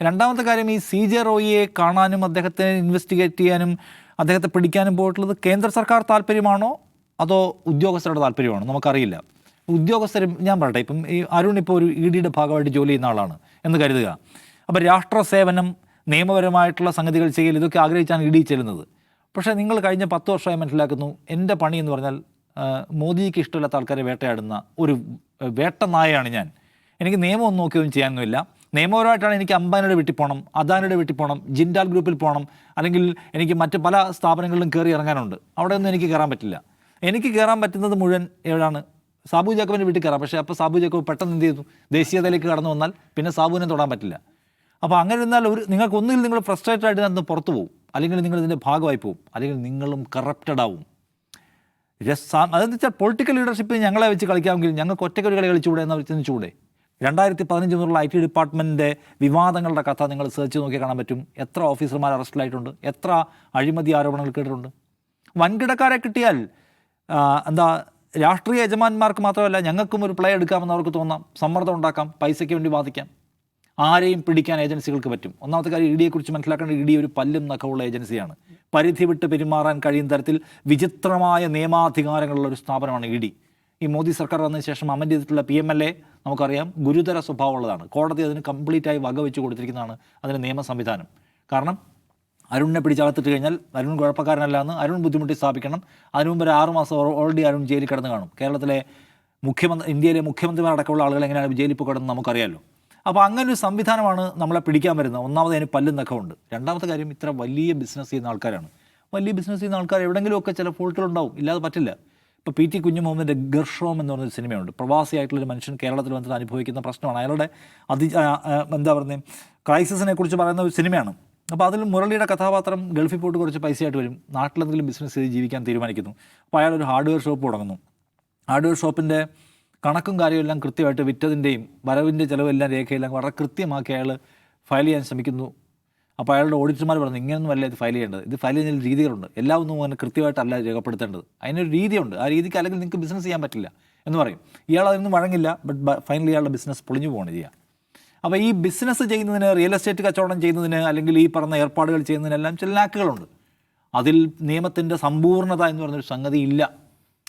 രണ്ടാമത്തെ കാര്യം ഈ സി ജെ റോയിയെ കാണാനും അദ്ദേഹത്തെ ഇൻവെസ്റ്റിഗേറ്റ് ചെയ്യാനും അദ്ദേഹത്തെ പിടിക്കാനും പോയിട്ടുള്ളത് കേന്ദ്ര സർക്കാർ താല്പര്യമാണോ അതോ ഉദ്യോഗസ്ഥരുടെ താല്പര്യമാണോ നമുക്കറിയില്ല. ഉദ്യോഗസ്ഥരും ഞാൻ പറയട്ടെ ഇപ്പം ഈ അരുൺ ഇപ്പോൾ ഒരു ഇ ഡിയുടെ ഭാഗമായിട്ട് ജോലി ചെയ്യുന്ന ആളാണ് എന്ന് കരുതുക. അപ്പോൾ രാഷ്ട്ര സേവനം നിയമപരമായിട്ടുള്ള സംഗതികൾ ചെയ്യൽ ഇതൊക്കെ ആഗ്രഹിച്ചാണ് ഇ ഡി ചെല്ലുന്നത്. പക്ഷേ നിങ്ങൾ കഴിഞ്ഞ പത്ത് വർഷമായി മനസ്സിലാക്കുന്നു എന്റെ പണി എന്ന് പറഞ്ഞാൽ മോദിക്ക് ഇഷ്ടമില്ലാത്ത ആൾക്കാരെ വേട്ടയാടുന്ന ഒരു വേട്ട നായയാണ് ഞാൻ. എനിക്ക് നിയമം ഒന്നും നോക്കിയൊന്നും ചെയ്യാനൊന്നുമില്ല. നിയമപരമായിട്ടാണ് എനിക്ക് അംബാനിയുടെ വീട്ടിൽ പോകണം അദാനിയുടെ വീട്ടിൽ പോകണം ജിൻഡാൽ ഗ്രൂപ്പിൽ പോകണം അല്ലെങ്കിൽ എനിക്ക് മറ്റ് പല സ്ഥാപനങ്ങളിലും കയറി ഇറങ്ങാനുണ്ട്. അവിടെ ഒന്നും എനിക്ക് കയറാൻ പറ്റില്ല. എനിക്ക് കയറാൻ പറ്റുന്നത് മുഴുവൻ എവിടെയാണ് സാബു ജാക്കബിന്റെ വീട്ടിൽ കയറാം. പക്ഷേ അപ്പോൾ സാബു ജേക്കബ് പെട്ടെന്ന് എന്ത് ചെയ്തു? ദേശീയതയിലേക്ക് കടന്നു വന്നാൽ പിന്നെ സാബുവിനെ തൊടാൻ പറ്റില്ല. അപ്പോൾ അങ്ങനെ ഇരുന്നാൽ ഒരു നിങ്ങൾക്ക് ഒന്നുകിൽ നിങ്ങൾ ഫ്രസ്ട്രേറ്റഡ് ആയിട്ട് അതിന് പുറത്തു പോകും അല്ലെങ്കിൽ നിങ്ങൾ ഇതിന്റെ ഭാഗമായി പോകും അല്ലെങ്കിൽ നിങ്ങളും കറപ്റ്റഡ് ആവും. രസാ- അതെന്ന് വെച്ചാൽ പൊളിറ്റിക്കൽ ലീഡർഷിപ്പ് ഞങ്ങളെ വെച്ച് കളിക്കാമെങ്കിൽ ഞങ്ങൾക്ക് ഒറ്റയ്ക്ക് ഒരു കളി കളിച്ചുകൂടെ എന്ന് ചിന്തിച്ചുകൂടെ രണ്ടായിരത്തി പതിനഞ്ച് മുതലുള്ള ഐ ടി ഡിപ്പാർട്ട്മെന്റിന്റെ വിവാദങ്ങളുടെ കഥ നിങ്ങൾ സെർച്ച് നോക്കി കാണാൻ പറ്റും. എത്ര ഓഫീസർമാർ അറസ്റ്റിലായിട്ടുണ്ട് എത്ര അഴിമതി ആരോപണങ്ങൾ കേട്ടിട്ടുണ്ട്? വൻകിടക്കാരെ കിട്ടിയാൽ എന്താ രാഷ്ട്രീയ യജമാന്മാർക്ക് മാത്രമല്ല ഞങ്ങൾക്കും ഒരു പ്ലേ എടുക്കാമെന്ന് അവർക്ക് തോന്നാം. സമ്മർദ്ദം ഉണ്ടാക്കാം പൈസയ്ക്ക് വേണ്ടി വാദിക്കാം. ആരെയും പിടിക്കാൻ ഏജൻസികൾക്ക് പറ്റും. ഒന്നാമത്തെ കാര്യം ഇ ഡിയെക്കുറിച്ച് മനസ്സിലാക്കേണ്ട ഇ ഡി ഒരു പല്ലും നഖമുള്ള ഏജൻസിയാണ്. പരിധി വിട്ട് പെരുമാറാൻ കഴിയുന്ന തരത്തിൽ വിചിത്രമായ നിയമാധികാരങ്ങളുള്ള ഒരു സ്ഥാപനമാണ് ഇ ഡി. ഈ മോദി സർക്കാർ വന്നതിന് ശേഷം അമൻഡ് ചെയ്തിട്ടുള്ള പി എം എൽ എ നമുക്കറിയാം ഗുരുതര സ്വഭാവമുള്ളതാണ്. കോടതി അതിന് കംപ്ലീറ്റ് ആയി വകവെച്ച് കൊടുത്തിരിക്കുന്നതാണ് അതിന് നിയമ സംവിധാനം. കാരണം അരുണിനെ പിടിച്ചകത്തിട്ട് കഴിഞ്ഞാൽ അരുൺ കുഴപ്പക്കാരനല്ല എന്ന് അരുൺ ബുദ്ധിമുട്ടി സ്ഥാപിക്കണം. അതിനു മുമ്പ് ഒരു ആറുമാസം ഓൾറെഡി അരുൺ ജയിലിൽ കിടന്ന് കാണും. കേരളത്തിലെ മുഖ്യമന്ത്രി ഇന്ത്യയിലെ മുഖ്യമന്ത്രിമാരടക്കമുള്ള ആളുകൾ എങ്ങനെയാണ് ജയിലിൽ പോയി നമുക്കറിയാമല്ലോ അപ്പോൾ അങ്ങനെ ഒരു സംവിധാനമാണ് നമ്മളെ പിടിക്കാൻ വരുന്നത്. ഒന്നാമത് അതിന് പല്ലും നഖമുണ്ട് രണ്ടാമത്തെ കാര്യം ഇത്ര വലിയ ബിസിനസ് ചെയ്യുന്ന ആൾക്കാരാണ്. വലിയ ബിസിനസ് ചെയ്യുന്ന ആൾക്കാർ എവിടെയെങ്കിലുമൊക്കെ ചില ഫോൾട്ടുകളുണ്ടാവും ഇല്ലാതെ പറ്റില്ല. ഇപ്പോൾ പി ടി കുഞ്ഞു മുഹമ്മദിന്റെ ഗർഷോം എന്ന് പറഞ്ഞൊരു സിനിമയുണ്ട്. പ്രവാസിയായിട്ടുള്ളൊരു മനുഷ്യൻ കേരളത്തിൽ വന്നിട്ട് അനുഭവിക്കുന്ന പ്രശ്നമാണ്. അയാളുടെ അതി എന്താ പറയുന്നത് ക്രൈസിസിനെ കുറിച്ച് പറയുന്ന ഒരു സിനിമയാണ്. അപ്പോൾ അതിൽ മുരളിയുടെ കഥാപാത്രം ഗൾഫിൽ പോയിട്ട് കുറച്ച് പൈസയായിട്ട് വരും. നാട്ടിലെന്തെങ്കിലും ബിസിനസ് ചെയ്ത് ജീവിക്കാൻ തീരുമാനിക്കുന്നു. അപ്പോൾ അയാൾ ഒരു ഹാർഡ്വെയർ ഷോപ്പ് തുടങ്ങുന്നു. ഹാർഡ്വെയർ ഷോപ്പിന്റെ കണക്കും കാര്യമെല്ലാം കൃത്യമായിട്ട് വിറ്റതിന്റെയും വരവിന്റെ ചിലവെല്ലാം രേഖയെല്ലാം വളരെ കൃത്യമാക്കി അയാൾ ഫയൽ ചെയ്യാൻ ശ്രമിക്കുന്നു. അപ്പോൾ അയാളുടെ ഓഡിറ്റർമാർ പറഞ്ഞു ഇങ്ങനെയൊന്നും അല്ല ഇത് ഫയൽ ചെയ്യേണ്ടത്. ഇത് ഫയൽ ചെയ്യുന്ന രീതികളുണ്ട്. എല്ലാം ഒന്നും അങ്ങനെ കൃത്യമായിട്ടല്ല രേഖപ്പെടുത്തേണ്ടത്. അതിനൊരു രീതിയുണ്ട്. ആ രീതിക്ക് അല്ലെങ്കിൽ നിങ്ങൾക്ക് ബിസിനസ് ചെയ്യാൻ പറ്റില്ല. എന്ന് പറയും. ഇയാൾ അതിനൊന്നും വഴങ്ങില്ല ബട്ട് ഫൈനലി ഇയാളുടെ ബിസിനസ് പൊളിഞ്ഞു പോകണം ചെയ്യുക. അപ്പോൾ ഈ ബിസിനസ് ചെയ്യുന്നതിന് റിയൽ എസ്റ്റേറ്റ് കച്ചവടം ചെയ്യുന്നതിന് അല്ലെങ്കിൽ ഈ പറഞ്ഞ ഏർപ്പാടുകൾ ചെയ്യുന്നതിനെല്ലാം ചില ലാക്കുകളുണ്ട് അതിൽ നിയമത്തിന്റെ സമ്പൂർണത എന്ന് പറഞ്ഞൊരു സംഗതി ഇല്ല.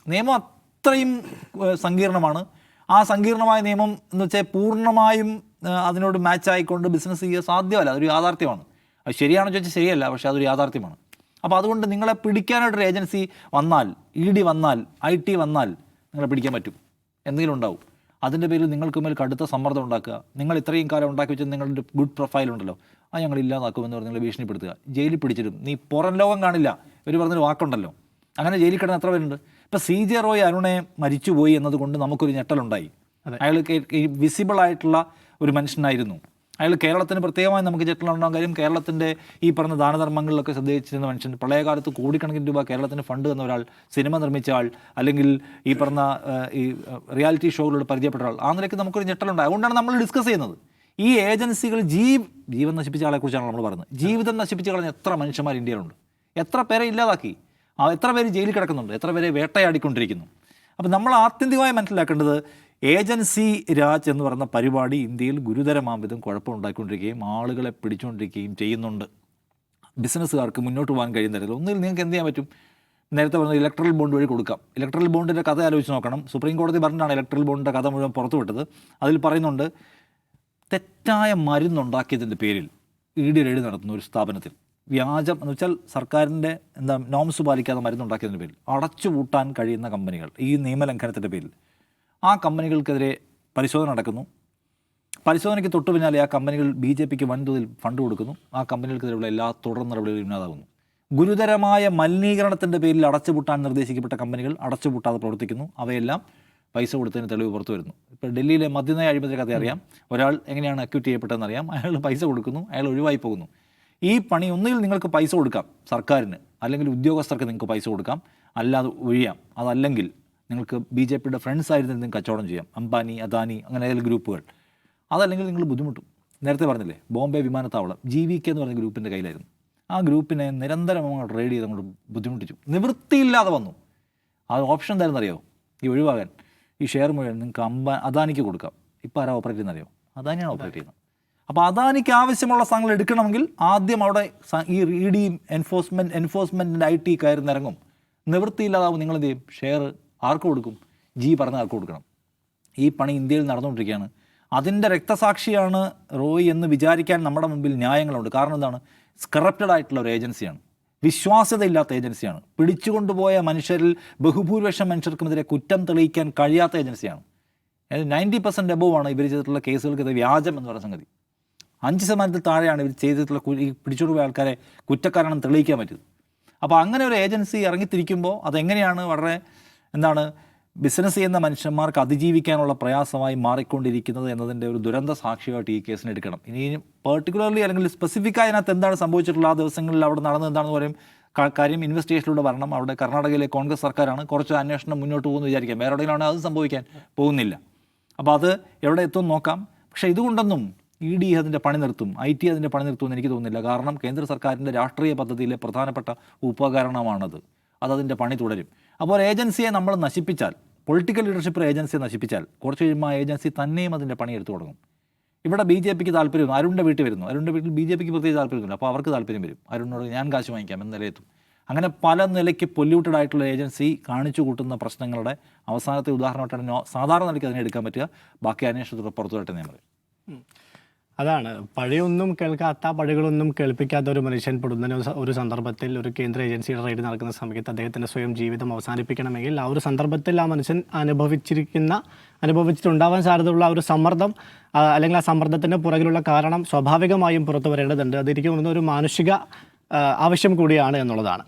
നിയമം അത്രയും സങ്കീർണമാണ്. ആ സങ്കീർണമായ നിയമം എന്ന് വെച്ചാൽ പൂർണമായും അതിനോട് മാച്ച് ആയിക്കൊണ്ട് ബിസിനസ് ചെയ്യുക സാധ്യമല്ല. അതൊരു യാഥാർത്ഥ്യമാണ്. അത് ശരിയാണെന്ന് ചോദിച്ചാൽ ശരിയല്ല പക്ഷേ അതൊരു യാഥാർത്ഥ്യമാണ്. അപ്പോൾ അതുകൊണ്ട് നിങ്ങളെ പിടിക്കാനായിട്ടൊരു ഏജൻസി വന്നാൽ ഇ ഡി വന്നാൽ ഐ ടി വന്നാൽ നിങ്ങളെ പിടിക്കാൻ പറ്റും. എന്തെങ്കിലും ഉണ്ടാവും. അതിന്റെ പേരിൽ നിങ്ങൾക്ക് മേൽ കടുത്ത സമ്മർദ്ദം ഉണ്ടാക്കുക. നിങ്ങൾ ഇത്രയും കാലം ഉണ്ടാക്കി വെച്ച നിങ്ങളുടെ ഗുഡ് പ്രൊഫൈൽ ഉണ്ടല്ലോ. അത് ഞങ്ങൾ ഇല്ലാതാക്കുമെന്ന് പറഞ്ഞ് നിങ്ങളെ ഭീഷണിപ്പെടുത്തുക. ജയിലിൽ പിടിച്ചിടും. നീ പുറം ലോകം കാണില്ല. ഇവർ പറഞ്ഞൊരു വാക്കുണ്ടല്ലോ. അങ്ങനെ ജയിലിൽ കിടന്ന് എത്ര പേരുണ്ട്? ഇപ്പം സി ജെ റോയ് അരുണെ മരിച്ചുപോയി എന്നതുകൊണ്ട് നമുക്കൊരു ഞെട്ടലുണ്ടായി. അയാൾ വിസിബിൾ ആയിട്ടുള്ള ഒരു മനുഷ്യനായിരുന്നു. അയാൾ കേരളത്തിന് പ്രത്യേകമായി നമുക്ക് ഞെട്ടലുണ്ടാകാൻ കാര്യം കേരളത്തിന്റെ ഈ പറഞ്ഞ ദാനധർമ്മങ്ങളിലൊക്കെ ശ്രദ്ധിച്ചിരുന്ന മനുഷ്യൻ. പ്രളയകാലത്ത് കോടിക്കണക്കിന് രൂപ കേരളത്തിന് ഫണ്ട് തന്ന ഒരാൾ സിനിമ നിർമ്മിച്ച ആൾ അല്ലെങ്കിൽ ഈ പറഞ്ഞ ഈ റിയാലിറ്റി ഷോകളോട് പരിചയപ്പെട്ട ആൾ ആ നിലയ്ക്ക് നമുക്കൊരു ഞെട്ടലുണ്ടായി. അതുകൊണ്ടാണ് നമ്മൾ ഡിസ്കസ് ചെയ്യുന്നത്. ഈ ഏജൻസികൾ ജീവ് ജീവൻ നശിപ്പിച്ച ആളെക്കുറിച്ചാണ് നമ്മൾ പറയുന്നത്. ജീവിതം നശിപ്പിച്ച് കളഞ്ഞ എത്ര മനുഷ്യന്മാർ ഇന്ത്യയിലുണ്ട്? എത്ര പേരെ ഇല്ലാതാക്കി? എത്ര പേര് ജയിലിൽ കിടക്കുന്നുണ്ട്? എത്ര പേരെ വേട്ടയാടിക്കൊണ്ടിരിക്കുന്നു? അപ്പം നമ്മൾ ആത്യന്തികമായി മനസ്സിലാക്കേണ്ടത് ഏജൻസി രാജ് എന്ന് പറയുന്ന പരിപാടി ഇന്ത്യയിൽ ഗുരുതരമാം വിധം കുഴപ്പമുണ്ടാക്കിക്കൊണ്ടിരിക്കുകയും ആളുകളെ പിടിച്ചുകൊണ്ടിരിക്കുകയും ചെയ്യുന്നുണ്ട്. ബിസിനസ്സുകാർക്ക് മുന്നോട്ട് പോകാൻ കഴിയുന്ന തരത്തിൽ. ഒന്നിൽ നിങ്ങൾക്ക് എന്ത് ചെയ്യാൻ പറ്റും? നേരത്തെ പറഞ്ഞ ഇലക്ട്രൽ ബോണ്ട് വഴി കൊടുക്കാം. ഇലക്ട്രൽ ബോണ്ടിന്റെ കഥ ആലോചിച്ച് നോക്കണം. സുപ്രീം കോടതി പറഞ്ഞിട്ടാണ് ഇലക്ട്രൽ ബോണ്ടിന്റെ കഥ മുഴുവൻ പുറത്തുവിട്ടത് അതിൽ പറയുന്നുണ്ട് തെറ്റായ മരുന്നുണ്ടാക്കിയതിന്റെ പേരിൽ ഇ ഡി റെയ്ഡ് നടത്തുന്ന ഒരു സ്ഥാപനത്തിൽ വ്യാജം എന്ന് വെച്ചാൽ സർക്കാരിന്റെ എന്താ നോംസ് പാലിക്കാതെ മരുന്നുണ്ടാക്കിയതിന്റെ പേരിൽ അടച്ചുപൂട്ടാൻ കഴിയുന്ന കമ്പനികൾ ഈ നിയമലംഘനത്തിന്റെ പേരിൽ. ആ കമ്പനികൾക്കെതിരെ പരിശോധന നടക്കുന്നു. പരിശോധനയ്ക്ക് തൊട്ടു പിന്നാലെ ആ കമ്പനികൾ ബി ജെ പിക്ക് വൻതോതിൽ ഫണ്ട് കൊടുക്കുന്നു. ആ കമ്പനികൾക്കെതിരെയുള്ള എല്ലാ തുടർ നടപടികളും ഇല്ലാതാകുന്നു. ഗുരുതരമായ മലിനീകരണത്തിന്റെ പേരിൽ അടച്ചുപൂട്ടാൻ നിർദ്ദേശിക്കപ്പെട്ട കമ്പനികൾ അടച്ചുപൂട്ടാതെ പ്രവർത്തിക്കുന്നു. അവയെല്ലാം പൈസ കൊടുത്തതിന് തെളിവ് പുറത്തു വരുന്നു. ഇപ്പോൾ ഡൽഹിയിലെ മദ്യനയ അഴിമതി കഥ അറിയാം ഒരാൾ എങ്ങനെയാണ് അക്യൂട്ട് ചെയ്യപ്പെട്ടതെന്ന് അറിയാം. അയാൾ പൈസ കൊടുക്കുന്നു. അയാൾ ഒഴിവായി പോകുന്നു. ഈ പണി ഒന്നുകിൽ നിങ്ങൾക്ക് പൈസ കൊടുക്കാം സർക്കാരിന് അല്ലെങ്കിൽ ഉദ്യോഗസ്ഥർക്ക് നിങ്ങൾക്ക് പൈസ കൊടുക്കാം അല്ലാതെ ഒഴിയാം. അതല്ലെങ്കിൽ നിങ്ങൾക്ക് ബി ജെ പിയുടെ ഫ്രണ്ട്സ് ആയിരുന്നു നിങ്ങൾക്ക് കച്ചവടം ചെയ്യാം. അംബാനി അദാനി അങ്ങനെ ഏതെങ്കിലും ഗ്രൂപ്പുകൾ. അതല്ലെങ്കിൽ നിങ്ങൾ ബുദ്ധിമുട്ടും. നേരത്തെ പറഞ്ഞില്ലേ ബോംബെ വിമാനത്താവളം ജി വി കെ എന്ന് പറഞ്ഞ ഗ്രൂപ്പിന്റെ കയ്യിലായിരുന്നു. ആ ഗ്രൂപ്പിനെ നിരന്തരം അങ്ങോട്ട് റെയ്ഡ് ചെയ്ത് അങ്ങോട്ട് ബുദ്ധിമുട്ടിച്ചു. നിവൃത്തിയില്ലാതെ വന്നു. ആ ഓപ്ഷൻ എന്തായിരുന്നു അറിയോ? ഈ ഒഴിവാകാൻ ഈ ഷെയർ മുഴുവൻ നിങ്ങൾക്ക് അംബാ അദാനിക്ക് കൊടുക്കാം. ഇപ്പോൾ ആരാ ഓപ്പറേറ്റ് ചെയ്യുന്നത് അറിയോ? അദാനിയാണ് ഓപ്പറേറ്റ് ചെയ്യുന്നത്. അപ്പോൾ അദാനിക്ക് ആവശ്യമുള്ള സാധനങ്ങൾ എടുക്കണമെങ്കിൽ ആദ്യം അവിടെ ഈ ഇ ഡി എൻഫോഴ്സ്മെന്റ് എൻഫോഴ്സ്മെന്റിന്റെ ഐ ടി കയറുന്നിറങ്ങും നിവൃത്തിയില്ലാതാവും നിങ്ങൾ എന്ത് ചെയ്യും? ഷെയർ ആർക്ക് കൊടുക്കും? ജി പറഞ്ഞ ആർക്ക് കൊടുക്കണം? ഈ പണി ഇന്ത്യയിൽ നടന്നുകൊണ്ടിരിക്കുകയാണ്. അതിന്റെ രക്തസാക്ഷിയാണ് റോയ് എന്ന് വിചാരിക്കാൻ നമ്മുടെ മുമ്പിൽ ന്യായങ്ങളുണ്ട്. കാരണം എന്താണ്? സ്കറപ്റ്റഡ് ആയിട്ടുള്ള ഒരു ഏജൻസിയാണ്. വിശ്വാസ്യതയില്ലാത്ത ഏജൻസിയാണ്. പിടിച്ചുകൊണ്ടുപോയ മനുഷ്യരിൽ ബഹുഭൂരിപക്ഷം മനുഷ്യർക്കുമെതിരെ കുറ്റം തെളിയിക്കാൻ കഴിയാത്ത ഏജൻസിയാണ്. നയന്റി പെർസെന്റ് അബോവാണ് ഇവർ ചെയ്തിട്ടുള്ള കേസുകൾക്ക് ഇത് വ്യാജം എന്ന് പറയുന്ന സംഗതി. അഞ്ച് ശതമാനത്തിൽ താഴെയാണ് ഇവർ ചെയ്തിട്ടുള്ള ഈ പിടിച്ചുകൊണ്ടുപോയ ആൾക്കാരെ കുറ്റക്കാരാണെന്ന് തെളിയിക്കാൻ പറ്റുന്നത് അപ്പോൾ അങ്ങനെ ഒരു ഏജൻസി ഇറങ്ങിത്തിരിക്കുമ്പോൾ അതെങ്ങനെയാണ് വളരെ എന്താണ് ബിസിനസ് ചെയ്യുന്ന മനുഷ്യന്മാർക്ക് അതിജീവിക്കാനുള്ള പ്രയാസമായി മാറിക്കൊണ്ടിരിക്കുന്നത് എന്നതിന്റെ ഒരു ദുരന്ത സാക്ഷിയായിട്ട് ഈ കേസിന് എടുക്കണം. ഇനി പെർട്ടിക്കുലർലി അല്ലെങ്കിൽ സ്പെസിഫിക് ആയി അതിനകത്ത് എന്താണ് സംഭവിച്ചിട്ടുള്ള ആ ദിവസങ്ങളിൽ അവിടെ നടന്നത് എന്താണെന്ന് പറയും. കാര്യം ഇൻവെസ്റ്റിഗേഷനിലൂടെ വരണം. അവിടെ കർണാടകയിലെ കോൺഗ്രസ് സർക്കാരാണ്. കുറച്ച് അന്വേഷണം മുന്നോട്ട് പോകുമെന്ന് വിചാരിക്കാം. വേറെ എവിടെയെങ്കിലും അത് സംഭവിക്കാൻ പോകുന്നില്ല. അപ്പോൾ അത് എവിടെ എത്തുമെന്ന് നോക്കാം. പക്ഷേ ഇതുകൊണ്ടൊന്നും ഇ ഡി അതിന്റെ പണി നിർത്തും ഐ ടി അതിന്റെ പണി നിർത്തുമെന്ന് എനിക്ക് തോന്നുന്നില്ല. കാരണം കേന്ദ്ര സർക്കാരിന്റെ രാഷ്ട്രീയ പദ്ധതിയിലെ പ്രധാനപ്പെട്ട ഉപകരണമാണത്. അതതിന്റെ പണി തുടരും. അപ്പോൾ ഏജൻസിയെ നമ്മൾ നശിപ്പിച്ചാൽ പൊളിറ്റിക്കൽ ലീഡർഷിപ്പ് ഏജൻസിയെ നശിപ്പിച്ചാൽ കുറച്ച് കഴിയുമ്പോൾ ആ ഏജൻസി തന്നെയും അതിന്റെ പണി എടുത്തു തുടങ്ങും. ഇവിടെ ബി ജെ പിക്ക് താല്പര്യം അരുണിന്റെ വീട്ടിൽ വരുന്നു. അരുണിന്റെ വീട്ടിൽ ബി ജെ പിക്ക് പ്രത്യേകിച്ച് താല്പര്യമൊന്നുമില്ല അപ്പോൾ അവർക്ക് താല്പര്യം വരും. അരുണിനോട് ഞാൻ കാശ് വാങ്ങിക്കാം എന്ന നിലയെത്തും. അങ്ങനെ പല നിലയ്ക്ക് പൊല്യൂട്ടഡ് ആയിട്ടുള്ള ഏജൻസി കാണിച്ചു കൂട്ടുന്ന പ്രശ്നങ്ങളുടെ അവസാനത്തെ ഉദാഹരണമായിട്ടാണ് സാധാരണ നിലയ്ക്ക് അതിനെ എടുക്കാൻ പറ്റുക. ബാക്കി അന്വേഷണത്തിൽ പുറത്തു വരട്ടെ ഞാൻ പറയും. അതാണ്. പഴയൊന്നും കേൾക്കാത്ത പഴകളൊന്നും കേൾപ്പിക്കാത്ത ഒരു മനുഷ്യൻ പെടുന്ന ഒരു സന്ദർഭത്തിൽ ഒരു കേന്ദ്ര ഏജൻസിയുടെ റെയ്ഡ് നടക്കുന്ന സമയത്ത് അദ്ദേഹത്തിന്റെ സ്വയം ജീവിതം അവസാനിപ്പിക്കണമെങ്കിൽ ആ ഒരു സന്ദർഭത്തിൽ ആ മനുഷ്യൻ അനുഭവിച്ചിരിക്കുന്ന അനുഭവിച്ചിട്ടുണ്ടാവാൻ സാധ്യതയുള്ള ഒരു സമ്മർദ്ദം അല്ലെങ്കിൽ ആ സമ്മർദ്ദത്തിന്റെ പുറകിലുള്ള കാരണം സ്വാഭാവികമായും പുറത്തു വരേണ്ടതുണ്ട് അത് എനിക്ക് തോന്നുന്ന ഒരു മാനുഷിക ആവശ്യം കൂടിയാണ് എന്നുള്ളതാണ്.